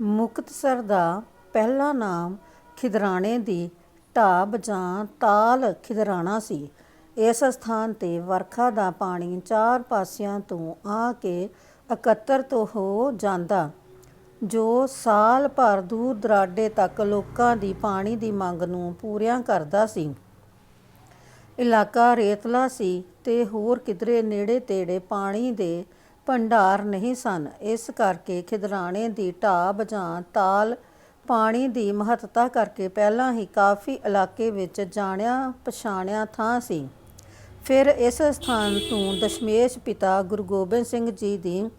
ਮੁਕਤਸਰ ਦਾ ਪਹਿਲਾ ਨਾਮ ਖਿਦਰਾਣੇ ਦੀ ਢਾਬ ਜਾਂ ਤਾਲ ਖਿਦਰਾਣਾ ਸੀ। ਇਸ ਸਥਾਨ 'ਤੇ ਵਰਖਾ ਦਾ ਪਾਣੀ ਚਾਰ ਪਾਸਿਆਂ ਤੋਂ ਆ ਕੇ ਇਕੱਤਰ ਤੋਂ ਹੋ ਜਾਂਦਾ, ਜੋ ਸਾਲ ਭਰ ਦੂਰ-ਦੁਰਾਡੇ ਤੱਕ ਲੋਕਾਂ ਦੀ ਪਾਣੀ ਦੀ ਮੰਗ ਨੂੰ ਪੂਰੀਆਂ ਕਰਦਾ ਸੀ। ਇਲਾਕਾ ਰੇਤਲਾ ਸੀ ਤੇ ਹੋਰ ਕਿਧਰੇ ਨੇੜੇ-ਤੇੜੇ ਪਾਣੀ ਦੇ ਭੰਡਾਰ ਨਹੀਂ ਸਨ। ਇਸ ਕਰਕੇ ਖਿਦਰਾਣੇ ਦੀ ਢਾਬ ਜਾਂ ਤਾਲ ਪਾਣੀ ਦੀ ਮਹੱਤਤਾ ਕਰਕੇ ਪਹਿਲਾਂ ਹੀ ਕਾਫ਼ੀ ਇਲਾਕੇ ਵਿੱਚ ਜਾਣਿਆ-ਪਛਾਣਿਆ ਥਾਂ ਸੀ। ਫਿਰ ਇਸ ਸਥਾਨ ਤੋਂ ਦਸ਼ਮੇਸ਼ ਪਿਤਾ ਗੁਰੂ ਗੋਬਿੰਦ ਸਿੰਘ ਜੀ ਦੀ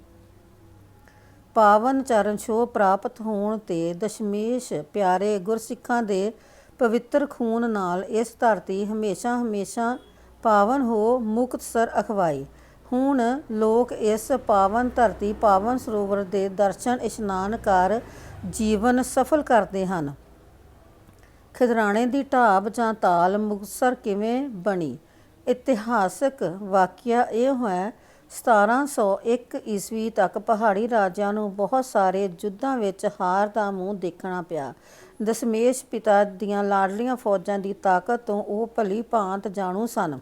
ਪਾਵਨ ਚਰਨ ਛੋਹ ਪ੍ਰਾਪਤ ਹੋਣ ਤੇ ਦਸ਼ਮੇਸ਼ ਪਿਆਰੇ ਗੁਰਸਿੱਖਾਂ ਦੇ ਪਵਿੱਤਰ ਖੂਨ ਨਾਲ ਇਸ ਧਰਤੀ ਹਮੇਸ਼ਾ-ਹਮੇਸ਼ਾ ਪਾਵਨ ਹੋ ਮੁਕਤਸਰ ਅਖਵਾਈ। ਹੁਣ ਲੋਕ ਇਸ ਪਾਵਨ ਧਰਤੀ ਪਾਵਨ ਸਰੋਵਰ ਦੇ ਦਰਸ਼ਨ-ਇਸ਼ਨਾਨ ਕਰ ਜੀਵਨ ਸਫਲ ਕਰਦੇ ਹਨ। ਖਿਦਰਾਣੇ ਦੀ ਢਾਬ ਜਾਂ ਤਾਲ ਮੁਕਤਸਰ ਕਿਵੇਂ ਬਣੀ? ਇਤਿਹਾਸਕ ਵਾਕਿਆ ਇਹ ਹੈ, ਸਤਾਰਾਂ ਸੌ ਇੱਕ ਈਸਵੀ ਤੱਕ ਪਹਾੜੀ ਰਾਜਿਆਂ ਨੂੰ ਬਹੁਤ ਸਾਰੇ ਯੁੱਧਾਂ ਵਿੱਚ ਹਾਰ ਦਾ ਮੂੰਹ ਦੇਖਣਾ ਪਿਆ। ਦਸ਼ਮੇਸ਼ ਪਿਤਾ ਦੀਆਂ ਲਾਡਲੀਆਂ ਫੌਜਾਂ ਦੀ ਤਾਕਤ ਤੋਂ ਉਹ ਭਲੀ-ਭਾਂਤ ਜਾਣੂ ਸਨ।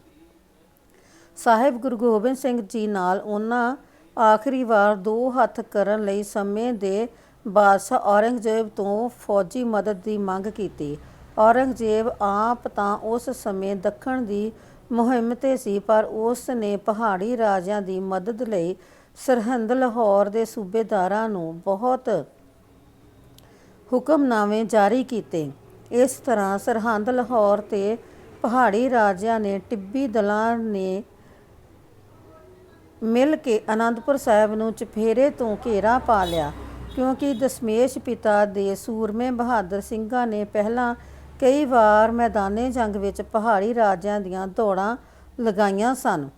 ਸਾਹਿਬ ਗੁਰੂ ਗੋਬਿੰਦ ਸਿੰਘ ਜੀ ਨਾਲ ਉਹਨਾਂ ਆਖ਼ਰੀ ਵਾਰ ਦੋ ਹੱਥ ਕਰਨ ਲਈ ਸਮੇਂ ਦੇ ਬਾਦਸ਼ਾਹ ਔਰੰਗਜ਼ੇਬ ਤੋਂ ਫੌਜੀ ਮਦਦ ਦੀ ਮੰਗ ਕੀਤੀ। ਔਰੰਗਜ਼ੇਬ ਆਪ ਤਾਂ ਉਸ ਸਮੇਂ ਦੱਖਣ ਦੀ ਮੁਹਿੰਮ 'ਤੇ ਸੀ, ਪਰ ਉਸ ਨੇ ਪਹਾੜੀ ਰਾਜਿਆਂ ਦੀ ਮਦਦ ਲਈ ਸਰਹੰਦ ਲਾਹੌਰ ਦੇ ਸੂਬੇਦਾਰਾਂ ਨੂੰ ਬਹੁਤ ਹੁਕਮਨਾਮੇ ਜਾਰੀ ਕੀਤੇ। ਇਸ ਤਰ੍ਹਾਂ ਸਰਹੰਦ ਲਾਹੌਰ ਤੇ ਪਹਾੜੀ ਰਾਜਿਆਂ ਨੇ ਟਿੱਬੀ ਦਲਾਂ ਨੇ ਮਿਲ ਕੇ ਅਨੰਦਪੁਰ ਸਾਹਿਬ ਨੂੰ ਚਫੇਰੇ ਤੋਂ ਘੇਰਾ ਪਾ ਲਿਆ। ਕਿਉਂਕਿ ਦਸ਼ਮੇਸ਼ ਪਿਤਾ ਦੇ ਸੂਰਮੇ ਬਹਾਦਰ ਸਿੰਘਾਂ ਨੇ ਪਹਿਲਾਂ ਕਈ ਵਾਰ ਮੈਦਾਨੇ-ਜੰਗ ਵਿੱਚ ਪਹਾੜੀ ਰਾਜਿਆਂ ਦੀਆਂ ਦੌੜਾਂ ਲਗਾਈਆਂ ਸਨ,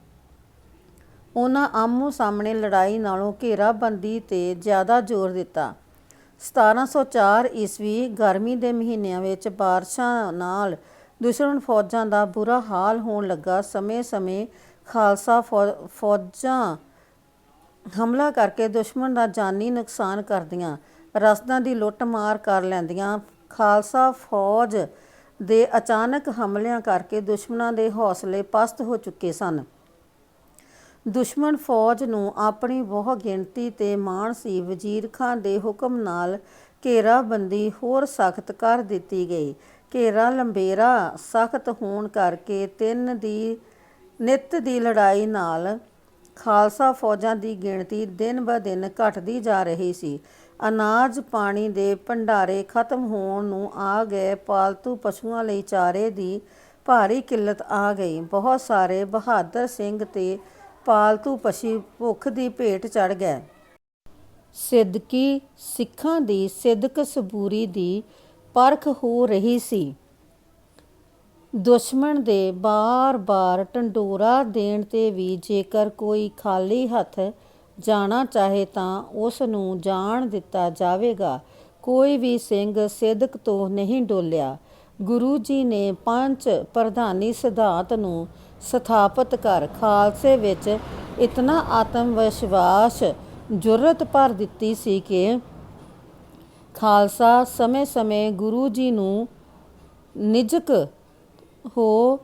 ਉਹਨਾਂ ਆਹਮੋ-ਸਾਹਮਣੇ ਲੜਾਈ ਨਾਲੋਂ ਘੇਰਾਬੰਦੀ 'ਤੇ ਜ਼ਿਆਦਾ ਜ਼ੋਰ ਦਿੱਤਾ। ਸਤਾਰਾਂ ਸੌ ਚਾਰ ਈਸਵੀ ਗਰਮੀ ਦੇ ਮਹੀਨਿਆਂ ਵਿੱਚ ਬਾਰਿਸ਼ਾਂ ਨਾਲ ਦੁਸ਼ਮਣ ਫੌਜਾਂ ਦਾ ਬੁਰਾ ਹਾਲ ਹੋਣ ਲੱਗਾ। ਸਮੇਂ-ਸਮੇਂ ਖ਼ਾਲਸਾ ਫੌ ਫੌਜਾਂ ਹਮਲਾ ਕਰਕੇ ਦੁਸ਼ਮਣ ਦਾ ਜਾਨੀ ਨੁਕਸਾਨ ਕਰਦੀਆਂ, ਰਸਦਾਂ ਦੀ ਲੁੱਟ-ਮਾਰ ਕਰ ਲੈਂਦੀਆਂ। ਖ਼ਾਲਸਾ ਫ਼ੌਜ ਦੇ ਅਚਾਨਕ ਹਮਲਿਆਂ ਕਰਕੇ ਦੁਸ਼ਮਣਾਂ ਦੇ ਹੌਸਲੇ ਪਸਤ ਹੋ ਚੁੱਕੇ ਸਨ। ਦੁਸ਼ਮਣ ਫ਼ੌਜ ਨੂੰ ਆਪਣੀ ਬਹੁ-ਗਿਣਤੀ 'ਤੇ ਮਾਣ ਸੀ। ਵਜ਼ੀਰ ਖ਼ਾਂ ਦੇ ਹੁਕਮ ਨਾਲ ਘੇਰਾਬੰਦੀ ਹੋਰ ਸਖ਼ਤ ਕਰ ਦਿੱਤੀ ਗਈ। ਘੇਰਾ-ਲੰਬੇਰਾ ਸਖ਼ਤ ਹੋਣ ਕਰਕੇ ਤਿੰਨ ਦੀ ਨਿੱਤ ਦੀ ਲੜਾਈ ਨਾਲ ਖ਼ਾਲਸਾ ਫ਼ੌਜਾਂ ਦੀ ਗਿਣਤੀ ਦਿਨ-ਬ-ਦਿਨ ਘਟਦੀ ਜਾ ਰਹੀ ਸੀ। ਅਨਾਜ-ਪਾਣੀ ਦੇ ਭੰਡਾਰੇ ਖ਼ਤਮ ਹੋਣ ਨੂੰ ਆ ਗਏ। ਪਾਲਤੂ ਪਸ਼ੂਆਂ ਲਈ ਚਾਰੇ ਦੀ ਭਾਰੀ ਕਿੱਲਤ ਆ ਗਈ। ਬਹੁਤ ਸਾਰੇ ਬਹਾਦਰ ਸਿੰਘ ਤੇ ਪਾਲਤੂ ਪਸ਼ੂ ਭੁੱਖ ਦੀ ਭੇਟ ਚੜ੍ਹ ਗਏ। ਸਿੱਦਕੀ ਸਿੱਖਾਂ ਦੀ ਸਿਦਕ-ਸਬੂਰੀ ਦੀ ਪਰਖ ਹੋ ਰਹੀ ਸੀ। ਦੁਸ਼ਮਣ ਦੇ ਬਾਰ-ਬਾਰ ਢੰਡੋਰਾ ਦੇਣ 'ਤੇ ਵੀ ਜੇਕਰ ਕੋਈ ਖਾਲੀ ਹੱਥ ਜਾਣਾ ਚਾਹੇ ਤਾਂ ਉਸ ਨੂੰ ਜਾਣ ਦਿੱਤਾ ਜਾਵੇਗਾ। ਕੋਈ ਵੀ ਸਿੰਘ ਸਿਦਕ ਤੋਂ ਨਹੀਂ ਡੋਲਿਆ। ਗੁਰੂ ਜੀ ਨੇ ਪੰਚ-ਪ੍ਰਧਾਨੀ ਸਿਧਾਂਤ ਨੂੰ ਸਥਾਪਤ ਕਰ ਖ਼ਾਲਸੇ ਵਿੱਚ ਇਤਨਾ ਆਤਮ-ਵਿਸ਼ਵਾਸ, ਜੁਰਅਤ ਭਰ ਦਿੱਤੀ ਸੀ ਕਿ ਖ਼ਾਲਸਾ ਸਮੇਂ-ਸਮੇਂ ਗੁਰੂ ਜੀ ਨੂੰ ਨਿਜਕ ਹੋ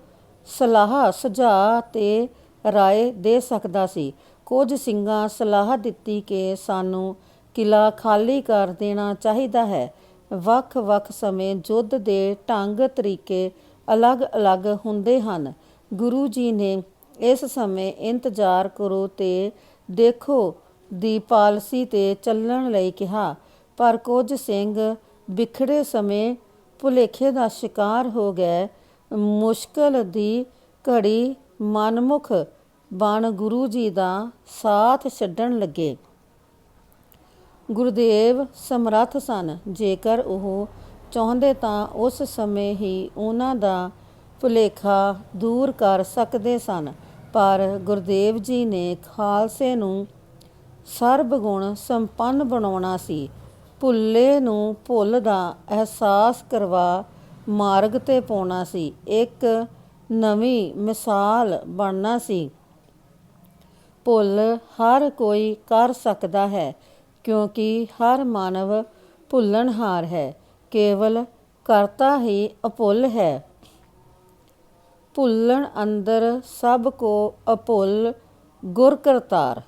ਸਲਾਹ-ਸੁਝਾਅ ਤੇ ਰਾਏ ਦੇ ਸਕਦਾ ਸੀ। ਕੁਝ ਸਿੰਘਾਂ ਸਲਾਹ ਦਿੱਤੀ ਕਿ ਸਾਨੂੰ ਕਿਲ੍ਹਾ ਖਾਲੀ ਕਰ ਦੇਣਾ ਚਾਹੀਦਾ ਹੈ। ਵੱਖ-ਵੱਖ ਸਮੇਂ ਯੁੱਧ ਦੇ ਢੰਗ-ਤਰੀਕੇ ਅਲੱਗ-ਅਲੱਗ ਹੁੰਦੇ ਹਨ। ਗੁਰੂ ਜੀ ਨੇ ਇਸ ਸਮੇਂ ਇੰਤਜ਼ਾਰ ਕਰੋ ਤੇ ਦੇਖੋ ਦੀ ਪਾਲਸੀ 'ਤੇ ਚੱਲਣ ਲਈ ਕਿਹਾ, ਪਰ ਕੁਝ ਸਿੰਘ ਵਿਖੜੇ ਸਮੇਂ ਭੁਲੇਖੇ ਦਾ ਸ਼ਿਕਾਰ ਹੋ ਗਏ। ਮੁਸ਼ਕਲ ਦੀ ਘੜੀ ਮਨਮੁਖ ਬਣ ਗੁਰੂ ਜੀ ਦਾ ਸਾਥ ਛੱਡਣ ਲੱਗੇ। ਗੁਰਦੇਵ ਸਮਰੱਥ ਸਨ। ਜੇਕਰ ਉਹ ਚਾਹੁੰਦੇ ਤਾਂ ਉਸ ਸਮੇਂ ਹੀ ਉਹਨਾਂ ਦਾ ਭੁਲੇਖਾ ਦੂਰ ਕਰ ਸਕਦੇ ਸਨ, ਪਰ ਗੁਰਦੇਵ ਜੀ ਨੇ ਖ਼ਾਲਸੇ ਨੂੰ ਸਰਬ-ਗੁਣ ਸੰਪੰਨ ਬਣਾਉਣਾ ਸੀ। ਭੁੱਲੇ ਨੂੰ ਭੁੱਲ ਦਾ ਅਹਿਸਾਸ ਕਰਵਾ ਮਾਰਗ 'ਤੇ ਪਾਉਣਾ ਸੀ। ਇੱਕ ਨਵੀਂ ਮਿਸਾਲ ਬਣਨਾ ਸੀ। ਭੁੱਲ ਹਰ ਕੋਈ ਕਰ ਸਕਦਾ ਹੈ, ਕਿਉਂਕਿ ਹਰ ਮਾਨਵ ਭੁੱਲਣਹਾਰ ਹੈ ਕੇਵਲ ਕਰਤਾ ਹੀ ਅਭੁੱਲ ਹੈ ਭੁੱਲਣ ਅੰਦਰ ਸਭ ਕੋ ਅਭੁੱਲ ਗੁਰ ਕਰਤਾਰ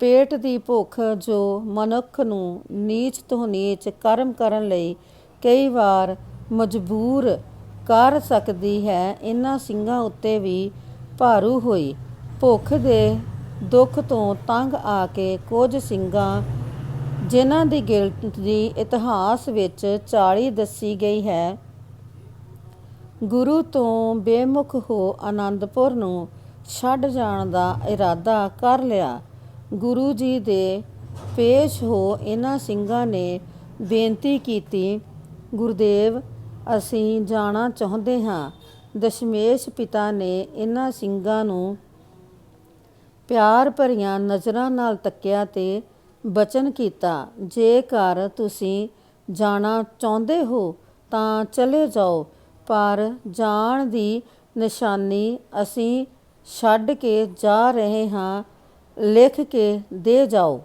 ਪੇਟ ਦੀ ਭੁੱਖ ਜੋ ਮਨੁੱਖ ਨੂੰ ਨੀਚ ਤੋਂ ਨੀਚ ਕਰਮ ਕਰਨ ਲਈ ਕਈ ਵਾਰ ਮਜਬੂਰ ਕਰ ਸਕਦੀ ਹੈ। ਇਹਨਾਂ ਸਿੰਘਾਂ ਉੱਤੇ ਵੀ ਭਾਰੂ ਹੋਈ। ਭੁੱਖ ਦੇ ਦੁੱਖ ਤੋਂ ਤੰਗ ਆ ਕੇ ਕੁਝ ਸਿੰਘਾਂ, ਜਿਨ੍ਹਾਂ ਦੀ ਗਿਣਤੀ ਇਤਿਹਾਸ ਵਿੱਚ 40 ਦੱਸੀ ਗਈ ਹੈ, ਗੁਰੂ ਤੋਂ ਬੇਮੁਖ ਹੋ ਆਨੰਦਪੁਰ ਨੂੰ ਛੱਡ ਜਾਣ ਦਾ ਇਰਾਦਾ ਕਰ ਲਿਆ। ਗੁਰੂ ਜੀ ਦੇ ਪੇਸ਼ ਹੋ ਇਹਨਾਂ ਸਿੰਘਾਂ ਨੇ ਬੇਨਤੀ ਕੀਤੀ, ਗੁਰਦੇਵ ਅਸੀਂ ਜਾਣਾ ਚਾਹੁੰਦੇ ਹਾਂ। ਦਸ਼ਮੇਸ਼ ਪਿਤਾ ਨੇ ਇਹਨਾਂ ਸਿੰਘਾਂ ਨੂੰ ਪਿਆਰ ਭਰੀਆਂ ਨਜ਼ਰਾਂ ਨਾਲ ਤੱਕਿਆ ਤੇ ਬਚਨ ਕੀਤਾ, ਜੇਕਰ ਤੁਸੀਂ ਜਾਣਾ ਚਾਹੁੰਦੇ ਹੋ ਤਾਂ ਚਲੇ ਜਾਓ, ਪਰ ਜਾਣ ਦੀ ਨਿਸ਼ਾਨੀ ਅਸੀਂ ਛੱਡ ਕੇ ਜਾ ਰਹੇ ਹਾਂ, ਲਿਖ ਕੇ ਦੇ ਜਾਓ।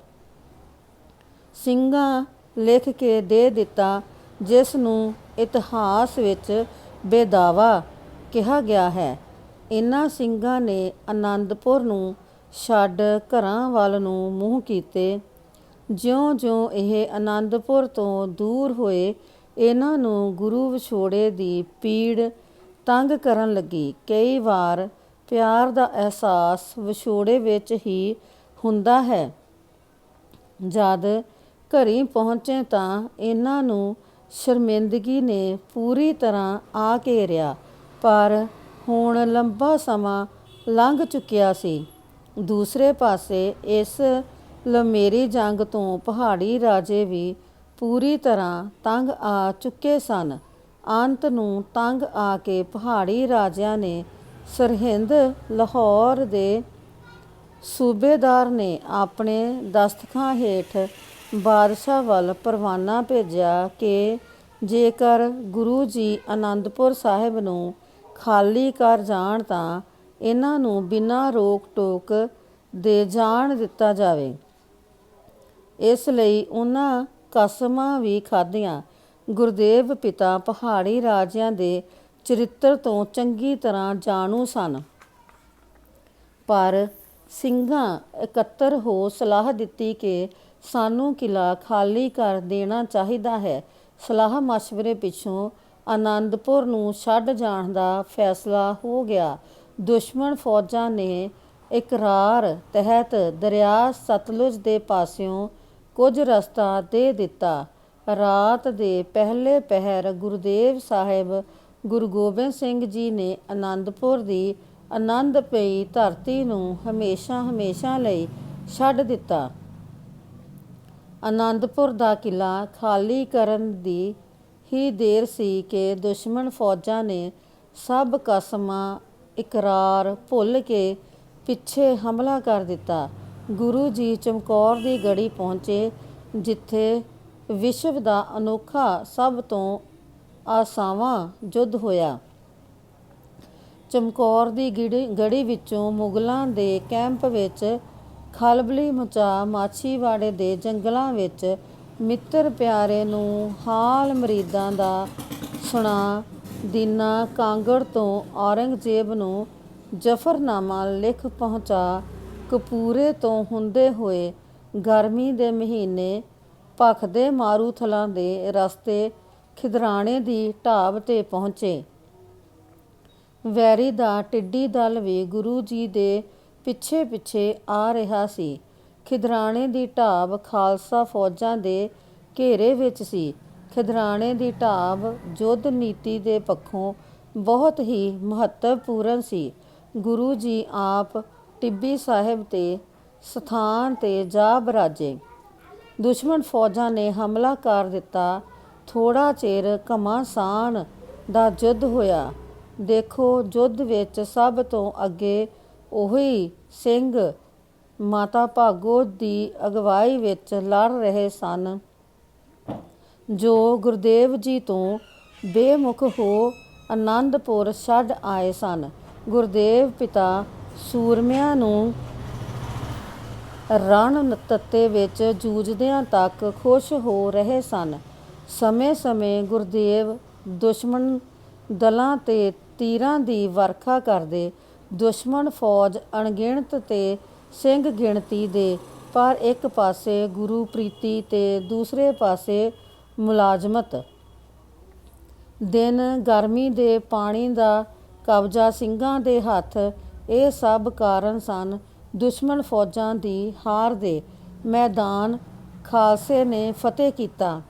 ਸਿੰਘਾਂ ਲਿਖ ਕੇ ਦੇ ਦਿੱਤਾ। ਜਿਸ ਨੂੰ ਇਤਿਹਾਸ ਵਿੱਚ ਬੇਦਾਵਾ ਕਿਹਾ ਗਿਆ ਹੈ। ਇਨ੍ਹਾਂ ਸਿੰਘਾਂ ਨੇ ਅਨੰਦਪੁਰ ਨੂੰ ਛੱਡ ਘਰਾਂ ਵੱਲ ਨੂੰ ਮੂੰਹ ਕੀਤੇ। ਜਿਉਂ-ਜਿਉਂ ਇਹ ਅਨੰਦਪੁਰ ਤੋਂ ਦੂਰ ਹੋਏ ਇਹਨਾਂ ਨੂੰ ਗੁਰੂ ਵਿਛੋੜੇ ਦੀ ਪੀੜ ਤੰਗ ਕਰਨ ਲੱਗੀ। ਕਈ ਵਾਰ ਪਿਆਰ ਦਾ ਅਹਿਸਾਸ ਵਿਛੋੜੇ ਵਿੱਚ ਹੀ ਹੁੰਦਾ ਹੈ। ਜਦ ਘਰੀ ਪਹੁੰਚੇ ਤਾਂ ਇਹਨਾਂ ਨੂੰ ਸ਼ਰਮਿੰਦਗੀ ਨੇ ਪੂਰੀ ਤਰ੍ਹਾਂ ਆ ਘੇਰਿਆ ਪਰ ਹੁਣ ਲੰਬਾ ਸਮਾਂ ਲੰਘ ਚੁੱਕਿਆ ਸੀ। ਦੂਸਰੇ ਪਾਸੇ ਇਸ ਲਮੇਰੀ ਜੰਗ ਤੋਂ ਪਹਾੜੀ ਰਾਜੇ ਵੀ ਪੂਰੀ ਤਰ੍ਹਾਂ ਤੰਗ ਆ ਚੁੱਕੇ ਸਨ। ਅੰਤ ਨੂੰ ਤੰਗ ਆ ਕੇ ਪਹਾੜੀ ਰਾਜਿਆਂ ਨੇ ਸਰਹਿੰਦ ਲਾਹੌਰ ਦੇ ਸੂਬੇਦਾਰ ਨੇ ਆਪਣੇ ਦਸਤਖਾਂ ਹੇਠ ਬਾਦਸ਼ਾਹ ਵੱਲ ਪਰਵਾਨਾ ਭੇਜਿਆ ਕਿ ਜੇਕਰ ਗੁਰੂ ਜੀ ਅਨੰਦਪੁਰ ਸਾਹਿਬ ਨੂੰ ਖਾਲੀ ਕਰ ਜਾਣ ਤਾਂ ਇਹਨਾਂ ਨੂੰ ਬਿਨਾਂ ਰੋਕ ਟੋਕ ਦੇ ਜਾਣ ਦਿੱਤਾ ਜਾਵੇ। ਇਸ ਲਈ ਉਹਨਾਂ ਕਸਮਾਂ ਵੀ ਖਾਧੀਆਂ। ਗੁਰਦੇਵ ਪਿਤਾ ਪਹਾੜੀ ਰਾਜਿਆਂ ਦੇ ਚਰਿੱਤਰ ਤੋਂ ਚੰਗੀ ਤਰ੍ਹਾਂ ਜਾਣੂ ਸਨ। ਪਰ ਸਿੰਘਾਂ ਇਕੱਤਰ ਹੋ ਸਲਾਹ ਦਿੱਤੀ ਕਿ ਸਾਨੂੰ ਕਿਲਾ ਖਾਲੀ ਕਰ ਦੇਣਾ ਚਾਹੀਦਾ ਹੈ। ਸਲਾਹ ਮਸ਼ਵਰੇ ਪਿੱਛੋਂ ਆਨੰਦਪੁਰ ਨੂੰ ਛੱਡ ਜਾਣ ਦਾ ਫੈਸਲਾ ਹੋ ਗਿਆ। ਦੁਸ਼ਮਣ ਫੌਜਾਂ ਨੇ ਇਕਰਾਰ ਤਹਿਤ ਦਰਿਆ ਸਤਲੁਜ ਦੇ ਪਾਸਿਓਂ ਕੁਝ ਰਸਤਾ ਦੇ ਦਿੱਤਾ। ਰਾਤ ਦੇ ਪਹਿਲੇ ਪਹਿਰ ਗੁਰਦੇਵ ਸਾਹਿਬ ਗੁਰੂ ਗੋਬਿੰਦ ਸਿੰਘ ਜੀ ਨੇ ਆਨੰਦਪੁਰ ਦੀ ਆਨੰਦ ਪਈ ਧਰਤੀ ਨੂੰ ਹਮੇਸ਼ਾ ਹਮੇਸ਼ਾ ਲਈ ਛੱਡ ਦਿੱਤਾ। ਆਨੰਦਪੁਰ ਦਾ ਕਿਲਾ ਖਾਲੀ ਕਰਨ ਦੀ ਹੀ ਦੇਰ ਸੀ ਕਿ ਦੁਸ਼ਮਣ ਫੌਜਾਂ ਨੇ ਸਭ ਕਸਮਾਂ ਇਕਰਾਰ ਭੁੱਲ ਕੇ ਪਿੱਛੇ ਹਮਲਾ ਕਰ ਦਿੱਤਾ। ਗੁਰੂ ਜੀ ਚਮਕੌਰ ਦੀ ਗੜੀ ਪਹੁੰਚੇ, ਜਿੱਥੇ ਵਿਸ਼ਵ ਦਾ ਅਨੋਖਾ ਸਭ ਤੋਂ ਆਸਾਵਾਂ ਯੁੱਧ ਹੋਇਆ। ਚਮਕੌਰ ਦੀ ਗਿੜੀ ਗੜੀ ਵਿੱਚੋਂ ਮੁਗਲਾਂ ਦੇ ਕੈਂਪ ਵਿੱਚ ਖਲਬਲੀ ਮਚਾ ਮਾਛੀਵਾੜੇ ਦੇ ਜੰਗਲਾਂ ਵਿੱਚ ਮਿੱਤਰ ਪਿਆਰੇ ਨੂੰ ਹਾਲ ਮਰੀਦਾਂ ਦਾ ਸੁਣਾ ਦੀਨਾ ਕਾਂਗੜ ਤੋਂ ਔਰੰਗਜ਼ੇਬ ਨੂੰ ਜਫਰਨਾਮਾ ਲਿਖ ਪਹੁੰਚਾ। ਕਪੂਰੇ ਤੋਂ ਹੁੰਦੇ ਹੋਏ ਗਰਮੀ ਦੇ ਮਹੀਨੇ ਭਖਦੇ ਮਾਰੂਥਲਾਂ ਦੇ ਰਸਤੇ ਖਿਦਰਾਣੇ ਦੀ ਢਾਬ ਤੇ ਪਹੁੰਚੇ। ਵੈਰੀ ਦਾ ਟਿੱਡੀ ਦਲ ਵੀ ਗੁਰੂ ਜੀ ਦੇ ਪਿੱਛੇ ਪਿੱਛੇ ਆ ਰਿਹਾ ਸੀ। ਖਿਦਰਾਣੇ ਦੀ ਢਾਬ ਖਾਲਸਾ ਫੌਜਾਂ ਦੇ ਘੇਰੇ ਵਿੱਚ ਸੀ। ਖਿਦਰਾਣੇ ਦੀ ਢਾਬ ਯੁੱਧ ਨੀਤੀ ਦੇ ਪੱਖੋਂ ਬਹੁਤ ਹੀ ਮਹੱਤਵਪੂਰਨ ਸੀ। ਗੁਰੂ ਜੀ ਆਪ ਟਿੱਬੀ ਸਾਹਿਬ ਤੇ ਸਥਾਨ ਤੇ ਜਾ ਬਰਾਜੇ। ਦੁਸ਼ਮਣ ਫੌਜਾਂ ਨੇ ਹਮਲਾ ਕਰ ਦਿੱਤਾ। ਥੋੜ੍ਹਾ ਚਿਰ ਘਮਾਸਾਨ ਦਾ ਯੁੱਧ ਹੋਇਆ। ਦੇਖੋ ਯੁੱਧ ਵਿੱਚ ਸਭ ਤੋਂ ਅੱਗੇ ਉਹੀ ਸਿੰਘ ਮਾਤਾ ਭਾਗੋ ਦੀ ਅਗਵਾਈ ਵਿੱਚ ਲੜ ਰਹੇ ਸਨ, ਜੋ ਗੁਰਦੇਵ ਜੀ ਤੋਂ ਬੇਮੁਖ ਹੋ ਆਨੰਦਪੁਰ ਛੱਡ ਆਏ ਸਨ। ਗੁਰਦੇਵ ਪਿਤਾ ਸੂਰਮਿਆਂ ਨੂੰ ਰਣ ਤੱਤੇ ਵਿੱਚ ਜੂਝਦਿਆਂ ਤੱਕ ਖੁਸ਼ ਹੋ ਰਹੇ ਸਨ। ਸਮੇਂ-ਸਮੇਂ ਗੁਰਦੇਵ ਦੁਸ਼ਮਣ ਦਲਾਂ ਤੇ ਤੀਰਾਂ ਦੀ ਵਰਖਾ ਕਰਦੇ ਦੁਸ਼ਮਣ ਫੌਜ ਅਣਗਿਣਤ ਤੇ ਸਿੰਘ ਗਿਣਤੀ ਦੇ ਪਰ ਇੱਕ ਪਾਸੇ ਗੁਰੂ ਪ੍ਰੀਤੀ ਤੇ ਦੂਸਰੇ ਪਾਸੇ ਮੁਲਾਜ਼ਮਤ। ਦਿਨ ਗਰਮੀ ਦੇ ਪਾਣੀ ਦਾ ਕਬਜ਼ਾ ਸਿੰਘਾਂ ਦੇ ਹੱਥ, ਇਹ ਸਭ ਕਾਰਨ ਸਨ ਦੁਸ਼ਮਣ ਫੌਜਾਂ ਦੀ ਹਾਰ ਦੇ ਮੈਦਾਨ ਖਾਲਸੇ ਨੇ ਫਤਿਹ ਕੀਤਾ।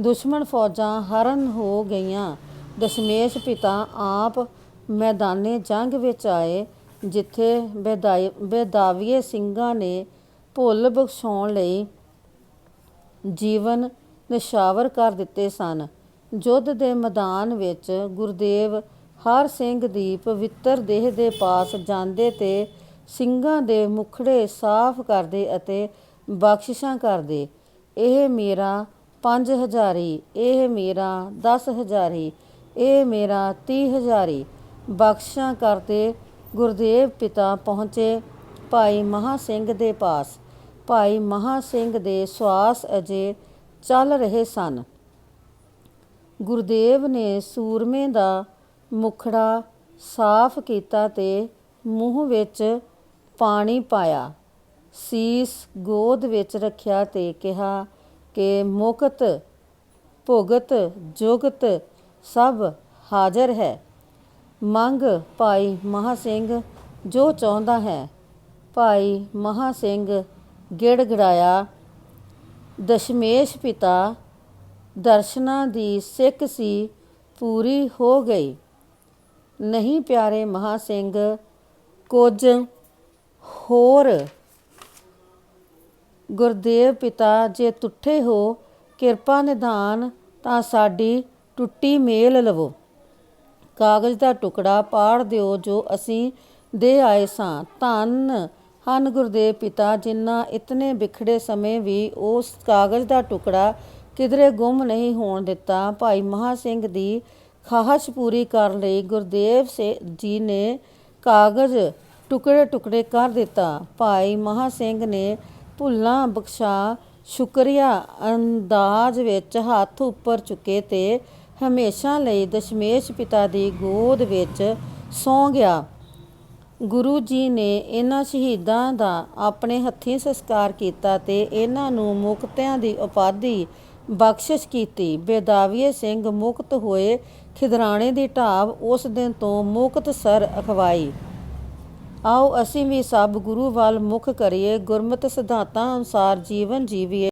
ਦੁਸ਼ਮਣ ਫੌਜਾਂ ਹਰਨ ਹੋ ਗਈਆਂ। ਦਸ਼ਮੇਸ਼ ਪਿਤਾ ਆਪ ਮੈਦਾਨੇ ਜੰਗ ਵਿੱਚ ਆਏ, ਜਿੱਥੇ ਬੇਦਾਈ, ਬੇਦਾਵੀਏ ਸਿੰਘਾਂ ਨੇ ਭੁੱਲ ਬਖਸ਼ਾਉਣ ਲਈ ਜੀਵਨ ਨਿਸ਼ਾਵਰ ਕਰ ਦਿੱਤੇ ਸਨ। ਯੁੱਧ ਦੇ ਮੈਦਾਨ ਵਿੱਚ ਗੁਰਦੇਵ ਹਰ ਸਿੰਘ ਦੀ ਪਵਿੱਤਰ ਦੇਹ ਦੇ ਪਾਸ ਜਾਂਦੇ ਤੇ ਸਿੰਘਾਂ ਦੇ ਮੁਖੜੇ ਸਾਫ਼ ਕਰਦੇ ਅਤੇ ਬਖਸ਼ਿਸ਼ਾਂ ਕਰਦੇ। ਇਹ ਮੇਰਾ ਪੰਜ ਹਜ਼ਾਰੀ, ਇਹ ਮੇਰਾ 10 ਹਜ਼ਾਰੀ ਇਹ ਮੇਰਾ ਤੀਹ ਹਜ਼ਾਰੀ ਬਖਸ਼ਾਂ ਕਰਦੇ ਗੁਰਦੇਵ ਪਿਤਾ ਪਹੁੰਚੇ ਭਾਈ ਮਹਾ ਸਿੰਘ ਦੇ ਪਾਸ। ਭਾਈ ਮਹਾ ਸਿੰਘ ਦੇ ਸਵਾਸ ਅਜੇ ਚੱਲ ਰਹੇ ਸਨ। ਗੁਰਦੇਵ ਨੇ ਸੂਰਮੇ ਦਾ ਮੁਖੜਾ ਸਾਫ਼ ਕੀਤਾ ਤੇ ਮੂੰਹ ਵਿੱਚ ਪਾਣੀ ਪਾਇਆ। ਸੀਸ ਗੋਦ ਵਿੱਚ ਰੱਖਿਆ ਤੇ ਕਿਹਾ ਕਿ ਮੁਕਤ ਭੁਗਤ ਜੁਗਤ ਸਭ ਹਾਜ਼ਰ ਹੈ। ਮੰਗ ਭਾਈ ਮਹਾ ਸਿੰਘ ਜੋ ਚਾਹੁੰਦਾ ਹੈ। ਭਾਈ ਮਹਾ ਸਿੰਘ ਗਿੜਗੜਾਇਆ। ਦਸ਼ਮੇਸ਼ ਪਿਤਾ ਦਰਸ਼ਨਾਂ ਦੀ ਸਿੱਖ ਸੀ, ਪੂਰੀ ਹੋ ਗਈ। ਨਹੀਂ ਪਿਆਰੇ ਮਹਾ ਸਿੰਘ, ਕੁਝ ਹੋਰ। ਗੁਰਦੇਵ ਪਿਤਾ, ਜੇ ਤੁੱਠੇ ਹੋ ਕਿਰਪਾ ਨਿਧਾਨ ਤਾਂ ਸਾਡੀ ਟੁੱਟੀ ਮੇਲ ਲਵੋ। ਕਾਗਜ਼ ਦਾ ਟੁਕੜਾ ਪਾੜ ਦਿਓ ਜੋ ਅਸੀਂ ਦੇ ਆਏ ਸਾਂ। ਧੰਨ ਹਨ ਗੁਰਦੇਵ ਪਿਤਾ, ਜਿਨ੍ਹਾਂ ਇਤਨੇ ਵਿਖੜੇ ਸਮੇਂ ਵੀ ਉਸ ਕਾਗਜ਼ ਦਾ ਟੁਕੜਾ ਕਿਧਰੇ ਗੁੰਮ ਨਹੀਂ ਹੋਣ ਦਿੱਤਾ। ਭਾਈ ਮਹਾ ਸਿੰਘ ਦੀ ਖਾਹਸ਼ ਪੂਰੀ ਕਰਨ ਲਈ ਗੁਰਦੇਵ ਸੇ ਜੀ ਨੇ ਕਾਗਜ਼ ਟੁਕੜੇ ਟੁਕੜੇ ਕਰ ਦਿੱਤਾ। ਭਾਈ ਮਹਾ ਸਿੰਘ ਨੇ ਭੁੱਲਾਂ ਬਖਸ਼ਾ, ਸ਼ੁਕਰੀਆ ਅੰਦਾਜ਼ ਵਿੱਚ ਹੱਥ ਉੱਪਰ ਚੁੱਕੇ ਤੇ ਹਮੇਸ਼ਾ ਲਈ ਦਸ਼ਮੇਸ਼ ਪਿਤਾ ਦੀ ਗੋਦ ਵਿੱਚ ਸੌਂ ਗਿਆ। ਗੁਰੂ ਜੀ ਨੇ ਇਹਨਾਂ ਸ਼ਹੀਦਾਂ ਦਾ ਆਪਣੇ ਹੱਥੀਂ ਸੰਸਕਾਰ ਕੀਤਾ ਤੇ ਇਹਨਾਂ ਨੂੰ ਮੁਕਤਿਆਂ ਦੀ ਉਪਾਧੀ ਬਖਸ਼ਿਸ਼ ਕੀਤੀ। ਬੇਦਾਵੀਏ ਸਿੰਘ ਮੁਕਤ ਹੋਏ ਖਿਦਰਾਣੇ ਦੀ ਢਾਬ ਉਸ ਦਿਨ ਤੋਂ ਮੁਕਤ ਸਰ ਅਖਵਾਈ। ਆਓ ਅਸੀਂ ਵੀ ਸਭ ਗੁਰੂ ਵੱਲ ਮੁਖ ਕਰੀਏ, ਗੁਰਮਤਿ ਸਿਧਾਂਤਾਂ ਅਨੁਸਾਰ ਜੀਵਨ ਜੀਵੀਏ।